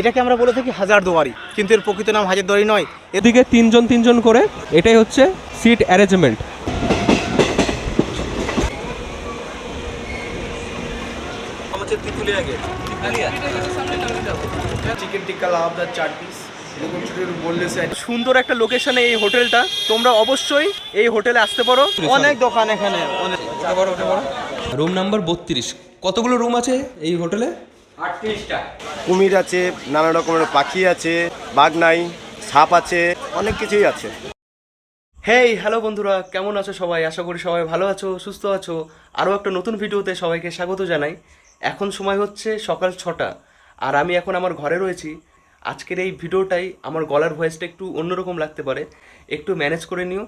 এটাকে আমরা বলে থাকি হাজার দুয়ারি। কিন্তু এর প্রকৃত নাম হাজার দুয়ারি নয়। এদিকে তিনজন তিনজন করে এটাই হচ্ছে সিট অ্যারেঞ্জমেন্ট চিকেন টিক্কা চার পিস সুন্দর একটা লোকেশনে এই হোটেলটা। তোমরা অবশ্যই এই হোটেলে আসতে পারো। অনেক দোকান এখানে। অনেক রুম নাম্বার বত্রিশ। কতগুলো রুম আছে এই হোটেলে? কুমির আছে নানা রকমের পাখি আছে বাঘ নাই সাপ আছে অনেক কিছুই আছে। হেই হ্যালো বন্ধুরা কেমন আছো সবাই? আশা করি সবাই ভালো আছো সুস্থ আছো। আরও একটা নতুন ভিডিওতে সবাইকে স্বাগত জানাই। এখন সময় হচ্ছে সকাল ছটা আর আমি এখন আমার ঘরে রয়েছি। আজকের এই ভিডিওটাই আমার গলার ভয়েসটা একটু অন্যরকম লাগতে পারে। একটু ম্যানেজ করে নিও।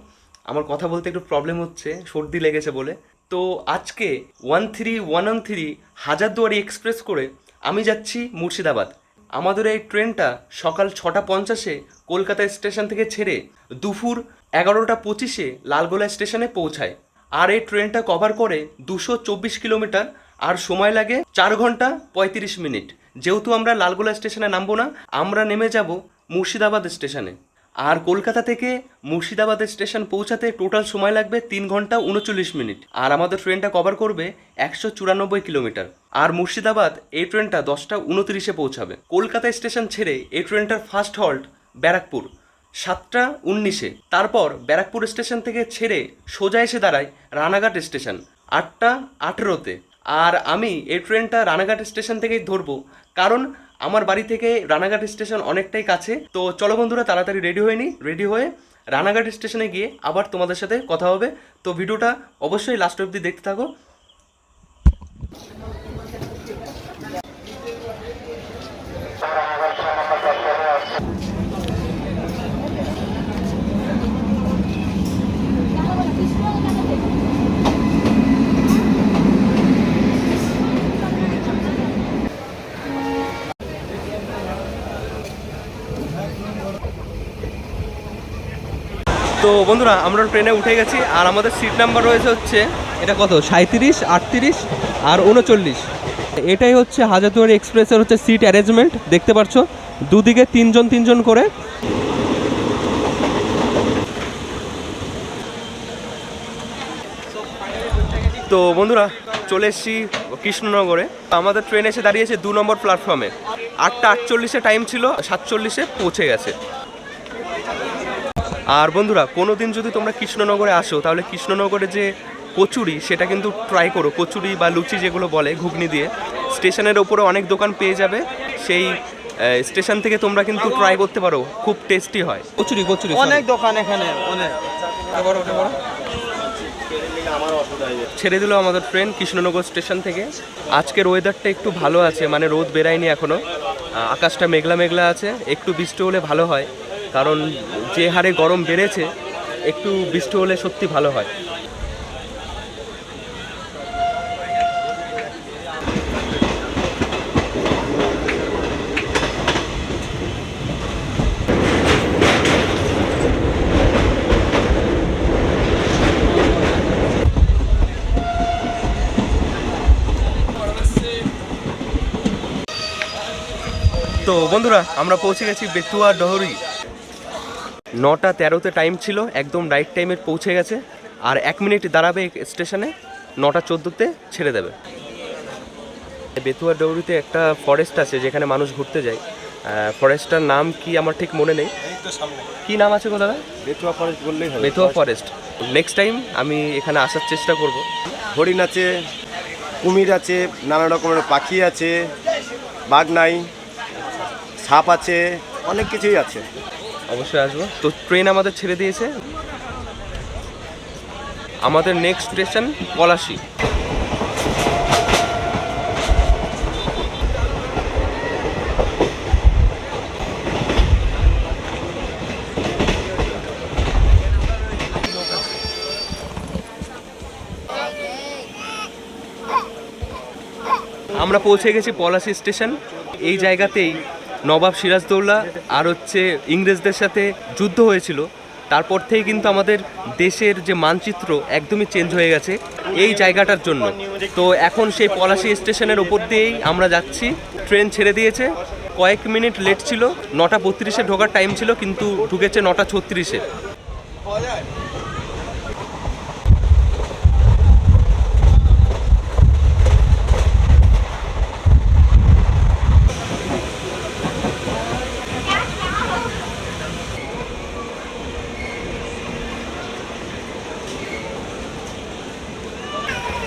আমার কথা বলতে একটু প্রবলেম হচ্ছে সর্দি লেগেছে বলে। তো আজকে one three one one three Hazarduari express করে আমি যাচ্ছি মুর্শিদাবাদ। আমাদের এই ট্রেনটা সকাল ছটা পঞ্চাশে কলকাতা স্টেশন থেকে ছেড়ে দুপুর এগারোটা পঁচিশে লালগোলা স্টেশনে পৌঁছায়। আর এই ট্রেনটা কভার করে দুশো চব্বিশ কিলোমিটার আর সময় লাগে চার ঘণ্টা পঁয়ত্রিশ মিনিট। যেহেতু আমরা লালগোলা স্টেশনে নামবো না, আমরা নেমে যাব মুর্শিদাবাদ স্টেশনে। আর কলকাতা থেকে মুর্শিদাবাদ স্টেশন পৌঁছাতে টোটাল সময় লাগবে তিন ঘণ্টা উনচল্লিশ মিনিট। আর আমাদের ট্রেনটা কভার করবে একশো চুরানব্বই কিলোমিটার। আর মুর্শিদাবাদ এই ট্রেনটা দশটা উনত্রিশে পৌঁছাবে। কলকাতা স্টেশন ছেড়ে এই ট্রেনটার ফার্স্ট হল্ট ব্যারাকপুর, সাতটা উনিশে। তারপর ব্যারাকপুর স্টেশন থেকে ছেড়ে সোজা এসে দাঁড়ায় রানাঘাট স্টেশন, আটটা আঠেরোতে। আর আমি এই ট্রেনটা রানাঘাট স্টেশন থেকেই ধরবো। কারণ আমার বাড়ি থেকে রানাঘাট স্টেশন অনেকটাই কাছে। তো চলো বন্ধুরা, তাড়াতাড়ি রেডি হয়ে নিই রেডি হয়ে রানাঘাট স্টেশনে গিয়ে আবার তোমাদের সাথে কথা হবে। তো ভিডিওটা অবশ্যই লাস্ট অবধি দেখতে থাকো। তো বন্ধুরা, আমরা ট্রেনে উঠে গেছি, আর আমাদের সিট নাম্বার রয়েছে হচ্ছে, এটা কত? সাঁত্রিশ আটত্রিশ, আর উনচল্লিশ। এটাই হচ্ছে হাজারদুয়ারি এক্সপ্রেসের হচ্ছে সিট অ্যারেঞ্জমেন্ট দেখতে পাচ্ছ? দুদিকে তিনজন তিনজন করে। তো বন্ধুরা, চলে এসেছি কৃষ্ণনগরে। আমাদের ট্রেন এসে দাঁড়িয়েছে দু নম্বর প্ল্যাটফর্মে আটটা আটচল্লিশে টাইম ছিল, সাতচল্লিশে পৌঁছে গেছে। আর বন্ধুরা কোনো দিন যদি তোমরা কৃষ্ণনগরে আসো তাহলে কৃষ্ণনগরে যে কচুরি সেটা কিন্তু ট্রাই করো। কচুরি বা লুচি যেগুলো বলে ঘুগনি দিয়ে। স্টেশনের ওপরে অনেক দোকান পেয়ে যাবে। সেই স্টেশন থেকে তোমরা কিন্তু ট্রাই করতে পারো। খুব টেস্টি হয়। কচুরি কচুরি অনেক দোকান এখানে অনেক। ছেড়ে দিল আমাদের ট্রেন কৃষ্ণনগর স্টেশন থেকে। আজকের ওয়েদারটা একটু ভালো আছে মানে রোদ বেরায়নি এখনও। আহ, আকাশটা মেঘলা মেঘলা আছে। একটু বৃষ্টি হলে ভালো হয়। কারণ যে হারে গরম বেড়েছে, একটু বৃষ্টি হলে সত্যি ভালো হয়। তো বন্ধুরা, আমরা পৌঁছে গেছি বেতুয়া ডহরি। নটা তেরোতে টাইম ছিল একদম রাইট টাইমে পৌঁছে গেছে আর এক মিনিট দাঁড়াবে স্টেশনে নটা চোদ্দোতে ছেড়ে দেবে। বেতুয়া ডৌরিতে একটা ফরেস্ট আছে যেখানে মানুষ ঘুরতে যায়। ফরেস্টটার নাম কি আমার ঠিক মনে নেই। কি নাম আছে গো দাদা? বেতুয়া ফরেস্ট বললেই হবে। বেতুয়া ফরেস্ট নেক্সট টাইম আমি এখানে আসার চেষ্টা করব। হরিণ আছে কুমির আছে নানা রকমের পাখি আছে বাঘ নাই সাপ আছে অনেক কিছুই আছে। অবশ্যই আসব। তো ট্রেন আমাদের ছেড়ে দিয়েছে। আমাদের নেক্সট স্টেশন পলাশি। আমরা পৌঁছে গেছি পলাশি স্টেশন এই জায়গাতেই নবাব সিরাজদৌল্লা আর হচ্ছে ইংরেজদের সাথে যুদ্ধ হয়েছিল। তারপর থেকে কিন্তু আমাদের দেশের যে মানচিত্র একদমই চেঞ্জ হয়ে গেছে এই জায়গাটার জন্য। তো এখন সেই পলাশি স্টেশনের ওপর দিয়েই আমরা যাচ্ছি। ট্রেন ছেড়ে দিয়েছে। কয়েক মিনিট লেট ছিল। নটা বত্রিশে ঢোকার টাইম ছিল, কিন্তু ঢুকেছে নটা ছত্রিশে।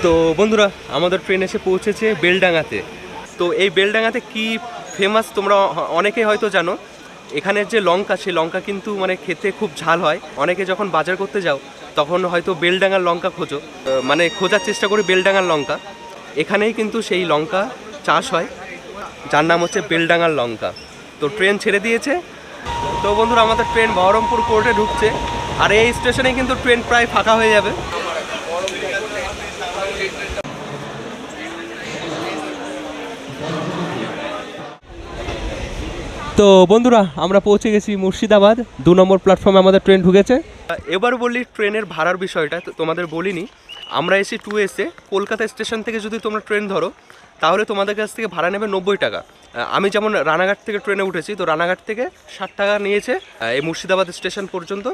তো বন্ধুরা, আমাদের ট্রেন এসে পৌঁছেছে বেলডাঙাতে তো এই বেলডাঙাতে কি ফেমাস তোমরা অনেকে হয়তো জানো এখানের যে লঙ্কা, সেই লঙ্কা কিন্তু মানে খেতে খুব ঝাল হয়। অনেকে যখন বাজার করতে যাও, তখন হয়তো বেলডাঙার লঙ্কা খোঁজো। মানে খোঁজার চেষ্টা করি বেলডাঙার লঙ্কা। এখানেই কিন্তু সেই লঙ্কা চাষ হয়, যার নাম হচ্ছে বেলডাঙার লঙ্কা। তো ট্রেন ছেড়ে দিয়েছে। তো বন্ধুরা, আমাদের ট্রেন বহরমপুর কোর্টে ঢুকছে। আর এই স্টেশনে কিন্তু ট্রেন প্রায় ফাঁকা হয়ে যাবে। তো বন্ধুরা, আমরা পৌঁছে গেছি মুর্শিদাবাদ। দু নম্বর প্ল্যাটফর্মে আমাদের ট্রেন ঢুকেছে। এবার বলি ট্রেনের ভাড়ার বিষয়টা তোমাদের বলিনি। আমরা এসি টু এসে কলকাতা স্টেশন থেকে যদি তোমরা ট্রেন ধরো, তাহলে তোমাদের কাছ থেকে ভাড়া নেবে নব্বই টাকা। আমি যেমন রানাঘাট থেকে ট্রেনে উঠেছি, তো রানাঘাট থেকে ষাট টাকা নিয়েছে এই মুর্শিদাবাদ স্টেশন পর্যন্ত।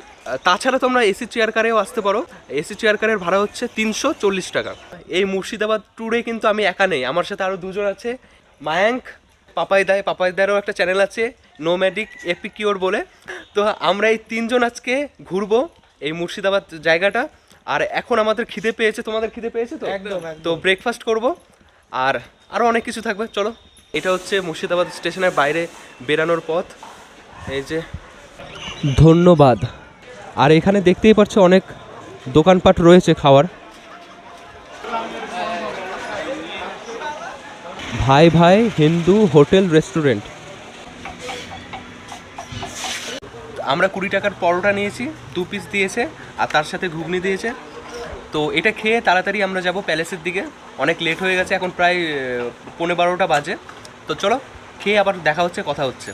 তাছাড়া তোমরা এসি চেয়ার কারেও আসতে পারো। এসি চেয়ার কারের ভাড়া হচ্ছে তিনশো চল্লিশ টাকা। এই মুর্শিদাবাদ ট্যুরে কিন্তু আমি একা নেই। আমার সাথে আরও দুজন আছে। মায়াঙ্ক পাপাই দায় পাপাই দায়েরও একটা চ্যানেল আছে নোম্যাডিক এপিকিওর বলে। তো আমরা এই তিনজন আজকে ঘুরবো এই মুর্শিদাবাদ জায়গাটা। আর এখন আমাদের খিদে পেয়েছে তোমাদের খিদে পেয়েছে তো? একদম, তো ব্রেকফাস্ট করব। আর আরও অনেক কিছু থাকবে চলো। এটা হচ্ছে মুর্শিদাবাদ স্টেশনের বাইরে বেরানোর পথ। এই যে ধন্যবাদ। আর এখানে দেখতেই পাচ্ছ অনেক দোকানপাট রয়েছে খাওয়ার। ভাই ভাই হিন্দু হোটেল রেস্টুরেন্ট আমরা কুড়ি টাকার পরোটা নিয়েছি দু পিস দিয়েছে আর তার সাথে ঘুগনি দিয়েছে তো এটা খেয়ে তাড়াতাড়ি আমরা যাব প্যালেসের দিকে অনেক লেট হয়ে গেছে এখন প্রায় আহ, পৌনে বারোটা বাজে তো চলো খেয়ে আবার দেখা হচ্ছে কথা হচ্ছে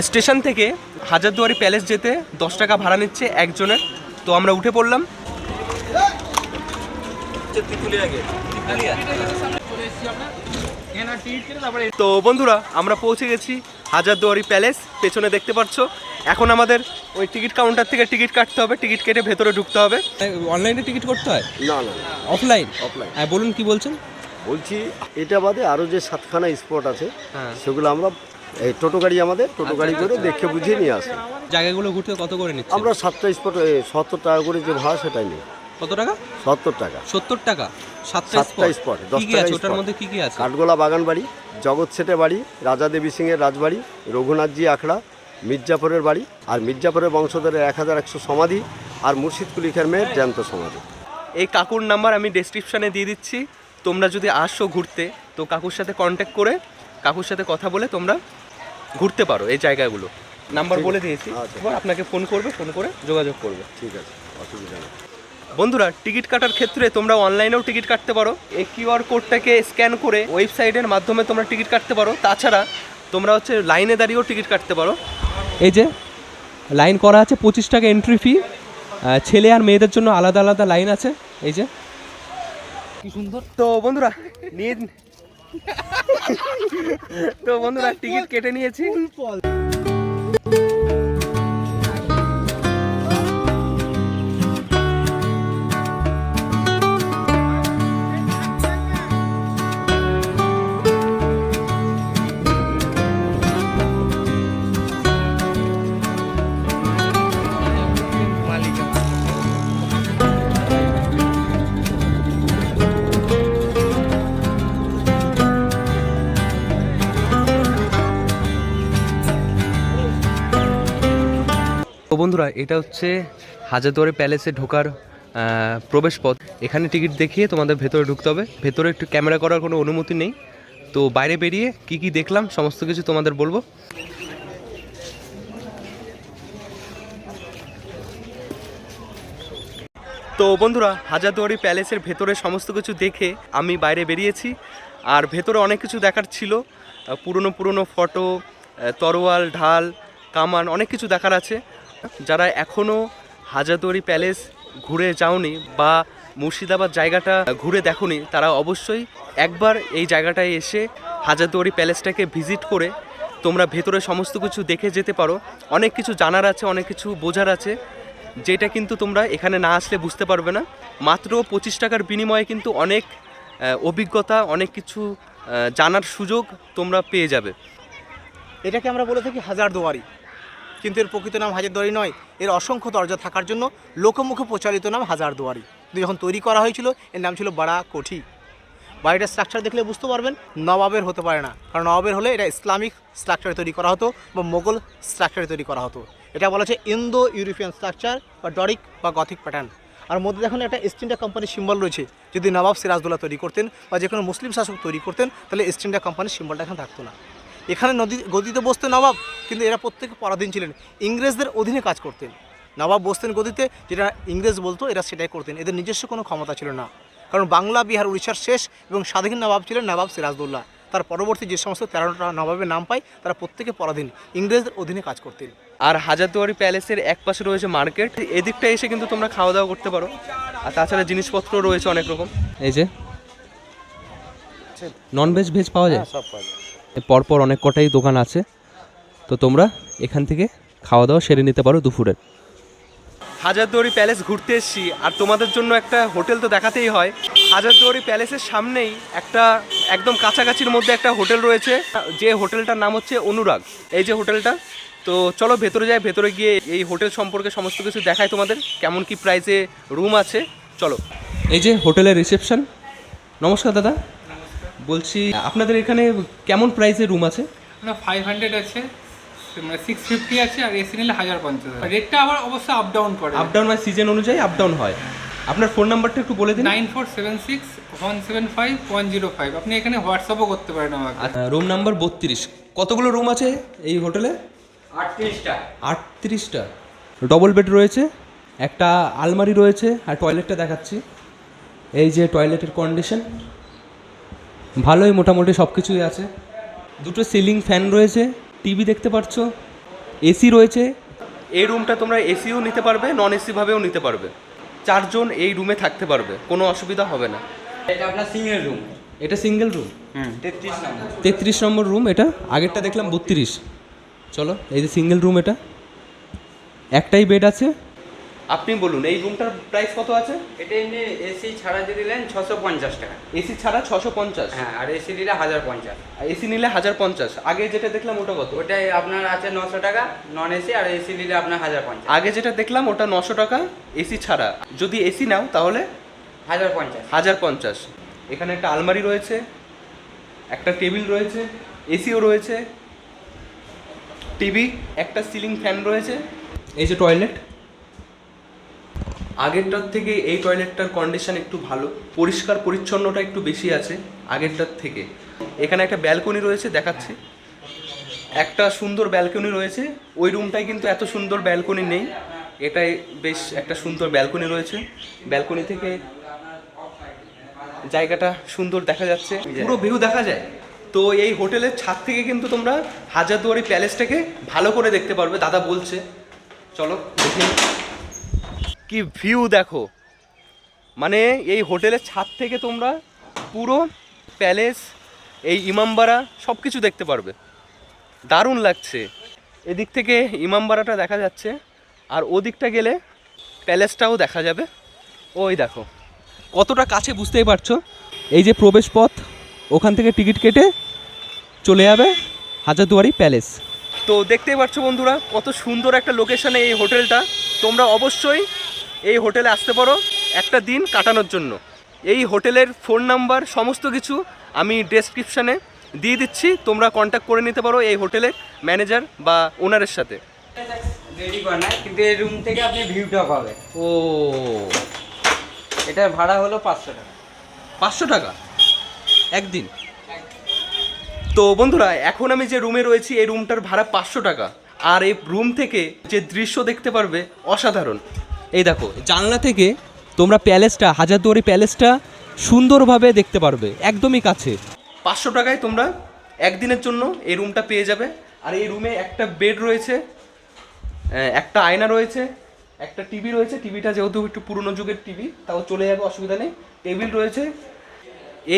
স্টেশন থেকে হাজারদুয়ারি প্যালেস যেতে দশ টাকা ভাড়া নিচ্ছে একজনের তো আমরা উঠে পড়লাম তো বন্ধুরা আমরা পৌঁছে গেছি হাজারদুয়ারি প্যালেস পেছনে দেখতে পাচ্ছ। এখন আমাদের ওই টিকিট কাউন্টার থেকে টিকিট কাটতে হবে টিকিট কেটে ভেতরে ঢুকতে হবে। অনলাইনে টিকিট করতে হয়? না না। অফলাইন অফলাইন হ্যাঁ বলুন কি বলছেন? বলছি এটা বাদে আরও যে সাতখানা স্পট আছে হ্যাঁ। সেগুলো আমরা এই টোটো গাড়ি আমাদের টোটো গাড়ি করে দেখে বুঝিয়ে নিয়ে আসি। জায়গাগুলো ঘুরতে কত করে নিচ্ছে আমরা সাতটা স্পট সত্তর টাকা করে যে ভাড়া সেটাই নিই। কত টাকা? সত্তর টাকা। সত্তর টাকা। সাতটা স্পট দশ টাকা ওটার। মধ্যে কি কি আছে? কাঠগোলা বাগান বাড়ি জগৎ সেটে বাড়ি রাজা দেবী সিংয়ের রাজবাড়ি রঘুনাথজি আখড়া মির্জাপুরের বাড়ি আর মির্জাপুরের বংশধরের এক হাজার একশো সমাধি আর মুর্শিদ কুলিখার মেয়ের জ্যান্ত সমাধি। এই কাকুর নাম্বার আমি ডেসক্রিপশনে দিয়ে দিচ্ছি। তোমরা যদি আসো ঘুরতে তো কাকুর সাথে কন্ট্যাক্ট করে কাকুর সাথে কথা বলে তোমরা ঘুরতে পারো এই জায়গাগুলো। নাম্বার বলে দিয়েছি। আচ্ছা। আপনাকে ফোন করবে ফোন করে যোগাযোগ করবে। ঠিক আছে। অসুবিধা নেই। বন্ধুরা টিকিট কাটার ক্ষেত্রে তোমরা অনলাইনেও টিকিট কাটতে পারো। এই কিউআর কোডটাকে স্ক্যান করে ওয়েবসাইটের মাধ্যমে তোমরা টিকিট কাটতে পারো। তাছাড়া তোমরা হচ্ছে লাইনে দাঁড়িয়েও টিকিট কাটতে পারো। এই যে লাইন করা আছে পঁচিশ টাকা এন্ট্রি ফি ছেলে আর মেয়েদের জন্য আলাদা আলাদা লাইন আছে। এই যে। কি সুন্দর। তো বন্ধুরা নিয়ে তো বন্ধুরা টিকিট কেটে নিয়েছি। বন্ধুরা, এটা হচ্ছে হাজারদুয়ারি প্যালেসে ঢোকার প্রবেশ পথ এখানে টিকিট দেখিয়ে তোমাদের ভেতরে ঢুকতে হবে। ভেতরে একটু ক্যামেরা করার কোনো অনুমতি নেই। তো বাইরে বেরিয়ে কি কি দেখলাম, সমস্ত কিছু তোমাদের বলব। তো বন্ধুরা, হাজারদুয়ারি প্যালেসের ভেতরে সমস্ত কিছু দেখে আমি বাইরে বেরিয়েছি। আর ভেতরে অনেক কিছু দেখার ছিল। পুরনো পুরনো ফটো তরোয়াল, ঢাল, কামান, অনেক কিছু দেখার আছে। যারা এখনও হাজারদুয়ারি প্যালেস ঘুরে যাওনি বা মুর্শিদাবাদ জায়গাটা ঘুরে দেখোনি, তারা অবশ্যই একবার এই জায়গাটায় এসে হাজারদুয়ারি প্যালেসটাকে ভিজিট করে তোমরা ভেতরে সমস্ত কিছু দেখে যেতে পারো। অনেক কিছু জানার আছে, অনেক কিছু বোঝার আছে, যেটা কিন্তু তোমরা এখানে না আসলে বুঝতে পারবে না। মাত্র পঁচিশ টাকার বিনিময়ে কিন্তু অনেক অভিজ্ঞতা, অনেক কিছু জানার সুযোগ তোমরা পেয়ে যাবে। এটাকে আমরা বলে থাকি হাজার দুয়ারি কিন্তু এর প্রকৃত নাম হাজারদুয়ারি নয়, এর অসংখ্য দরজা থাকার জন্য লোকমুখে প্রচারিত নাম হাজারদুয়ারি। কিন্তু যখন তৈরি করা হয়েছিল, এর নাম ছিল বাড়া কোঠি। বাড়িটার স্ট্রাকচার দেখলে বুঝতে পারবেন, নবাবের হতে পারে না। কারণ নবাবের হলে এটা ইসলামিক স্ট্রাকচারে তৈরি করা হতো বা মোগল স্ট্রাকচারে তৈরি করা হতো। এটা বলা হচ্ছে ইন্দো ইউরোপিয়ান স্ট্রাকচার বা ডরিক বা গথিক প্যাটার্ন। আর মধ্যে দেখুন একটা ইস্ট ইন্ডিয়া কোম্পানির সিম্বল রয়েছে। যদি নবাব সিরাজদৌল্লা তৈরি করতেন বা যে কোনো মুসলিম শাসক তৈরি করতেন, তাহলে ইস্ট ইন্ডিয়া কোম্পানির সিম্বলটা এখানে থাকতো না। এখানে নদী গদিতে বসতেন নবাব কিন্তু এরা প্রত্যেকে পরাধীন ছিলেন। ইংরেজদের অধীনে কাজ করতেন। নবাব বসতেন গদিতে যেটা ইংরেজ বলতো এরা সেটাই করতেন। এদের নিজস্ব কোনো ক্ষমতা ছিল না। কারণ বাংলা বিহার উড়িষ্যার শেষ এবং স্বাধীন নবাব ছিলেন নবাব সিরাজদৌল্লা তার পরবর্তী যে সমস্ত তেরোটা নবাবের নাম পায় তারা প্রত্যেকে পরাধীন। ইংরেজদের অধীনে কাজ করতেন। আর হাজারদুয়ারি প্যালেসের এক পাশে রয়েছে মার্কেট। এদিকটা এসে কিন্তু তোমরা খাওয়া দাওয়া করতে পারো। আর তাছাড়া জিনিসপত্র রয়েছে অনেক রকম। এই যে? নন ভেজ ভেজ পাওয়া যায়? সব পাওয়া যায়। পরপর অনেক কটাই দোকান আছে। তো তোমরা এখান থেকে খাওয়া দাওয়া সেরে নিতে পারো দুপুরের। হাজারদুয়ারি প্যালেস ঘুরতে এসেছি আর তোমাদের জন্য একটা হোটেল তো দেখাতেই হয়। হাজারদুয়ারি প্যালেসের সামনেই একটা একদম কাছাকাছির মধ্যে একটা হোটেল রয়েছে যে হোটেলটার নাম হচ্ছে অনুরাগ। এই যে হোটেলটা তো চলো ভেতরে যাই ভেতরে গিয়ে এই হোটেল সম্পর্কে সমস্ত কিছু দেখায় তোমাদের কেমন কি প্রাইসে রুম আছে চলো। এই যে হোটেলের রিসেপশন নমস্কার দাদা। বলছি আপনাদের এখানে কেমন প্রাইসে রুম আছে? না ফাইভ হান্ড্রেড আছে মানে সিক্স ফিফটি আছে আর এসি নিলে হাজার পঞ্চাশ রেটটা আবার অবশ্য আপ ডাউন করে। আপ ডাউন হয় সিজন অনুযায়ী আপ ডাউন হয়। আপনার ফোন নাম্বারটা একটু বলে দিন। Nine four seven six one seven five one zero five আপনি এখানে হোয়াটসঅ্যাপও করতে পারেন আমাকে। রুম নাম্বার বত্রিশ। কতগুলো রুম আছে এই হোটেলে আটত্রিশটা। আটত্রিশটা। ডবল বেড রয়েছে একটা আলমারি রয়েছে আর টয়লেটটা দেখাচ্ছি। এই যে টয়লেটের কন্ডিশন ভালোই মোটামুটি সব কিছুই আছে। দুটো সিলিং ফ্যান রয়েছে টিভি দেখতে পাচ্ছ এসি রয়েছে। এই রুমটা তোমরা এসিও নিতে পারবে নন এসি ভাবেও নিতে পারবে। চারজন এই রুমে থাকতে পারবে কোনো অসুবিধা হবে না। এটা আপনার সিঙ্গেল রুম এটা সিঙ্গেল রুম তেত্রিশ নম্বর। তেত্রিশ নম্বর রুম এটা আগেরটা দেখলাম বত্রিশ। চলো এই যে সিঙ্গেল রুম এটা। একটাই বেড আছে আপনি বলুন এই রুমটার প্রাইস কত আছে? এটা এমনি এসি ছাড়া যদি নেন ছশো পঞ্চাশ টাকা। এসি ছাড়া ছশো পঞ্চাশ? হ্যাঁ আর এসি নিলে হাজার পঞ্চাশ। এসি নিলে হাজার পঞ্চাশ। আগে যেটা দেখলাম ওটা কত? ওটাই আপনার আছে নশো টাকা নন এসি আর এসি নিলে আপনার হাজার পঞ্চাশ। আগে যেটা দেখলাম ওটা নশো টাকা এসি ছাড়া। যদি এসি নাও তাহলে? হাজার পঞ্চাশ। হাজার পঞ্চাশ। এখানে একটা আলমারি রয়েছে একটা টেবিল রয়েছে এসিও রয়েছে টিভি একটা সিলিং ফ্যান রয়েছে। এই যে টয়লেট আগেরটার থেকে এই টয়লেটটার কন্ডিশন একটু ভালো পরিষ্কার পরিচ্ছন্নটা একটু বেশি আছে আগেরটার থেকে। এখানে একটা ব্যালকনি রয়েছে দেখাচ্ছি। একটা সুন্দর ব্যালকনি রয়েছে ওই রুমটায় কিন্তু এত সুন্দর ব্যালকনি নেই। এটাই বেশ একটা সুন্দর ব্যালকনি রয়েছে। ব্যালকনি থেকে জায়গাটা সুন্দর দেখা যাচ্ছে। পুরো ভিউ দেখা যায়। তো এই হোটেলের ছাদ থেকে কিন্তু তোমরা হাজারদুয়ারি প্যালেসটাকে ভালো করে দেখতে পারবে। দাদা বলছে চলো দেখি কি ভিউ দেখো। মানে এই হোটেলের ছাদ থেকে তোমরা পুরো প্যালেস এই ইমামবাড়া সব কিছু দেখতে পারবে। দারুণ লাগছে। এদিক থেকে ইমামবাড়াটা দেখা যাচ্ছে, আর ওদিকটা গেলে প্যালেসটাও দেখা যাবে। ওই দেখো, কতটা কাছে বুঝতেই পারছ? এই যে প্রবেশ পথ ওখান থেকে টিকিট কেটে চলে যাবে হাজারদুয়ারি প্যালেস তো দেখতেই পাচ্ছ বন্ধুরা, কত সুন্দর একটা লোকেশনে এই হোটেলটা। তোমরা অবশ্যই এই হোটেলে আসতে পারো একটা দিন কাটানোর জন্য। এই হোটেলের ফোন নাম্বার সমস্ত কিছু আমি ডেসক্রিপশানে দিয়ে দিচ্ছি। তোমরা কন্ট্যাক্ট করে নিতে পারো এই হোটেলের ম্যানেজার বা ওনারের সাথে। রেডি করা নাই কিন্তু এই রুম থেকে আপনি ভিউটা পাবেন। ও। এটার ভাড়া হলো পাঁচশো টাকা। পাঁচশো টাকা? একদিন? তো বন্ধুরা এখন আমি যে রুমে রয়েছি এই রুমটার ভাড়া পাঁচশো টাকা। আর এই রুম থেকে যে দৃশ্য দেখতে পারবে অসাধারণ। এই দেখো, জানলা থেকে তোমরা প্যালেসটা, হাজারদুয়ারি প্যালেসটা সুন্দরভাবে দেখতে পারবে, একদমই কাছে। পাঁচশো টাকায় তোমরা একদিনের জন্য এই রুমটা পেয়ে যাবে। আর এই রুমে একটা বেড রয়েছে একটা আয়না রয়েছে, একটা টিভি রয়েছে। টিভিটা যেহেতু একটু পুরনো যুগের টিভি, তাও চলে যাবে, অসুবিধা নেই। টেবিল রয়েছে।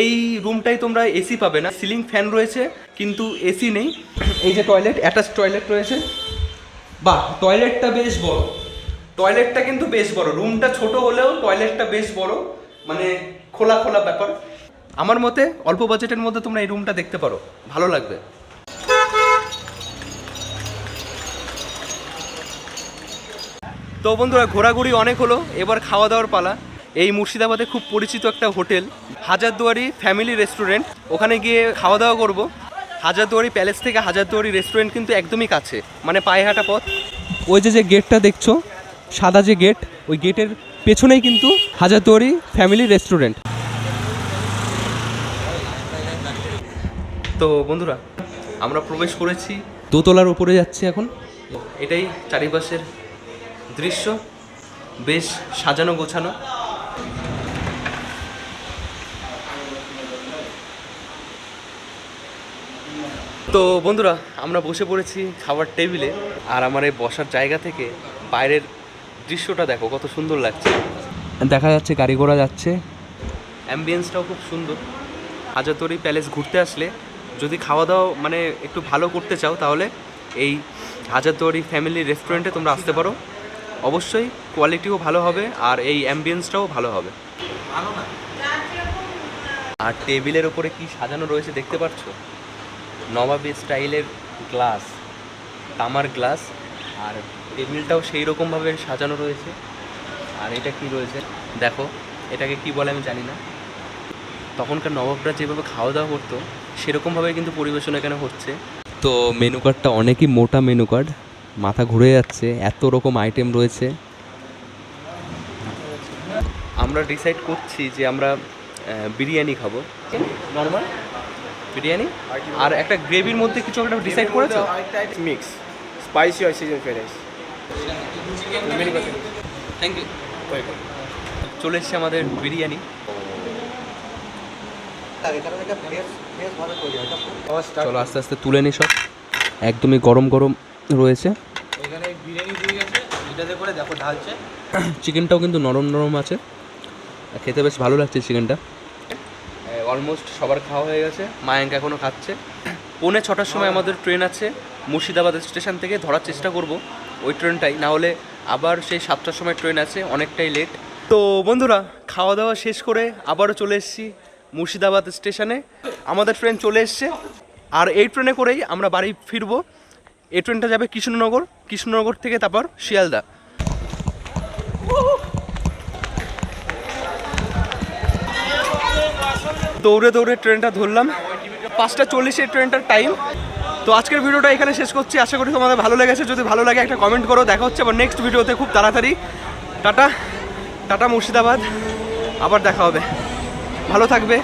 এই রুমটাই তোমরা এসি পাবে না। সিলিং ফ্যান রয়েছে, কিন্তু এসি নেই। এই যে টয়লেট অ্যাটাচ টয়লেট রয়েছে। বাহ, টয়লেটটা বেশ বড়। টয়লেটটা কিন্তু বেশ বড়। রুমটা ছোট হলেও টয়লেটটা বেশ বড়। মানে খোলা খোলা ব্যাপার। আমার মতে অল্প বাজেটের মধ্যে তোমরা এই রুমটা দেখতে পারো। ভালো লাগবে। তো বন্ধুরা, ঘোরাঘুরি অনেক হলো। এবার খাওয়া দাওয়ার পালা। এই মুর্শিদাবাদে খুব পরিচিত একটা হোটেল, হাজারদুয়ারি ফ্যামিলি রেস্টুরেন্ট। ওখানে গিয়ে খাওয়া দাওয়া করব। হাজারদুয়ারি প্যালেস থেকে হাজারদুয়ারি রেস্টুরেন্ট কিন্তু একদমই কাছে। মানে পায়ে হাঁটা পথ। ওই যে যে গেটটা দেখছ সাদা যে গেট ওই গেটের পেছনেই কিন্তু হাজারদুয়ারি ফ্যামিলি রেস্টুরেন্ট তো বন্ধুরা আমরা প্রবেশ করেছি। দোতলার উপরে যাচ্ছি এখন। এটাই চারিপাশের দৃশ্য বেশ সাজানো গোছানো। তো বন্ধুরা আমরা বসে পড়েছি খাবার টেবিলে আর আমার এই বসার জায়গা থেকে বাইরের দৃশ্যটা দেখো কত সুন্দর লাগছে। দেখা যাচ্ছে গাড়ি ঘোড়া যাচ্ছে। অ্যাম্বিয়েন্সটাও খুব সুন্দর। হাজারতরি প্যালেস ঘুরতে আসলে যদি খাওয়া দাওয়া মানে একটু ভালো করতে চাও তাহলে এই হাজারদুয়ারি ফ্যামিলি রেস্টুরেন্টে তোমরা আসতে পারো। অবশ্যই কোয়ালিটিও ভালো হবে আর এই অ্যাম্বিয়েন্সটাও ভালো হবে। আর টেবিলের ওপরে কি সাজানো রয়েছে দেখতে পাচ্ছ নবাবী স্টাইলের গ্লাস তামার গ্লাস আর টেবিলটাও সেই রকমভাবে সাজানো রয়েছে। আর এটা কি রয়েছে? দেখো এটাকে কি বলে আমি জানি না। তখনকার নবাবরা যেভাবে খাওয়া দাওয়া করতো সেরকমভাবে কিন্তু পরিবেশন এখানে হচ্ছে। তো মেনু কার্ডটা অনেকই মোটা মেনু কার্ড মাথা ঘুরে যাচ্ছে এত রকম আইটেম রয়েছে। আমরা ডিসাইড করছি যে আমরা বিরিয়ানি খাব। নর্মাল বিরিয়ানি? আর একটা গ্রেভির মধ্যে কিছু একটা ডিসাইড করেছ? Mix spicy R season fried rice thank you চলে এসছে আমাদের বিরিয়ানি। চলো আস্তে আস্তে তুলে নি সব। একদমই গরম গরম রয়েছে। চিকেনটাও কিন্তু নরম নরম আছে। খেতে বেশ ভালো লাগছে চিকেনটা অলমোস্ট সবার খাওয়া হয়ে গেছে। মায়াঙ্ক এখনও খাচ্ছে। পৌনে ছটার সময় আমাদের ট্রেন আছে। মুর্শিদাবাদ স্টেশন থেকে ধরার চেষ্টা করব। ওই ট্রেনটাই। না হলে আবার সেই সাতটার সময় ট্রেন আছে, অনেকটাই লেট তো বন্ধুরা খাওয়া দাওয়া শেষ করে আবারও চলে এসেছি মুর্শিদাবাদ স্টেশনে। আমাদের ট্রেন চলে এসছে। আর এই ট্রেনে করেই আমরা বাড়ি ফিরবো। এই ট্রেনটা যাবে কৃষ্ণনগর কৃষ্ণনগর থেকে তারপর শিয়ালদা। দৌড়ে দৌড়ে ট্রেনটা ধরলাম। পাঁচটা চল্লিশের ট্রেনটার টাইম তো আজকের ভিডিওটা এখানে শেষ করছি। আশা করি তোমাদের ভালো লেগেছে। যদি ভালো লাগে একটা কমেন্ট করো। দেখা হচ্ছে আবার নেক্সট ভিডিওতে খুব তাড়াতাড়ি। টাটা। টাটা মুর্শিদাবাদ। আবার দেখা হবে। ভালো থাকবে।